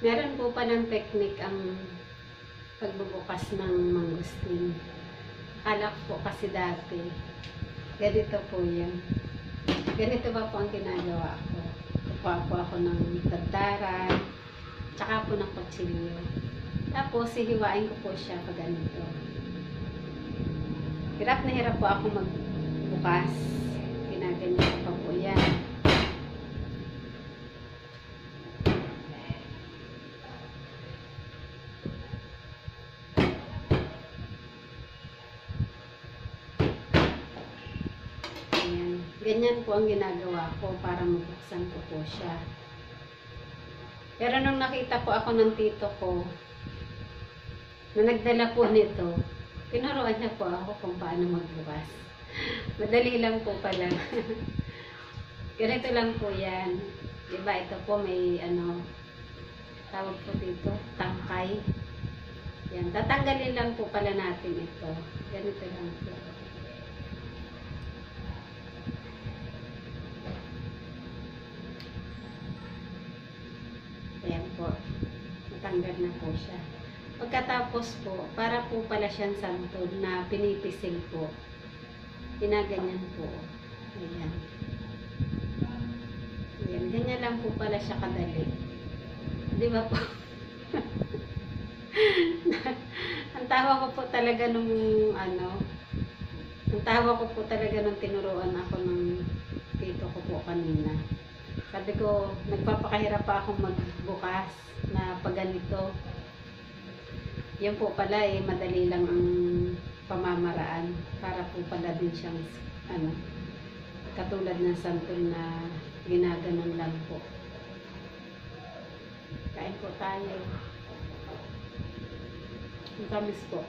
Meron po pa ng technique ang pagbubukas ng mangustin. Akala po kasi dati, ganito po yan. Ganito ba po ang ginagawa ko? Kukuha po ako ng tagdaran, tsaka po ng kutsilyo. Tapos, hihiwain ko po siya pag ganito. Hirap na hirap po ako magbukas. Ginaganyan ko pa po yan. Ayan. Ganyan po ang ginagawa ko para mabuksan ko po siya. Pero nung nakita po ako ng tito ko, na nagdala po nito, tinuruan niya po ako kung paano magbukas. Madali lang po pala. Ganito lang po yan. Diba, ito po may ano, tawag po dito, tangkay. Yan, tatanggalin lang po pala natin ito. Ganito lang po. Ayan po. Natanggal na po siya. Pagkatapos po, para po pala siyang santol na pinipisil po. Ginaganyan po. Ayan. Ayan. Ganyan lang po pala siya kadali. Di ba po? ang tawa ko po talaga nung ano, ang tawa ko po talaga nung tinuruan ako ng tito ko po kanina. Sabi ko, nagpapakahirap pa akong magbukas na pag ganito. Yan po pala eh, madali lang ang pamamaraan para po pala din siyang ano, katulad ng santol na ginaganon lang po. Kain po tayo. Ang tamis po.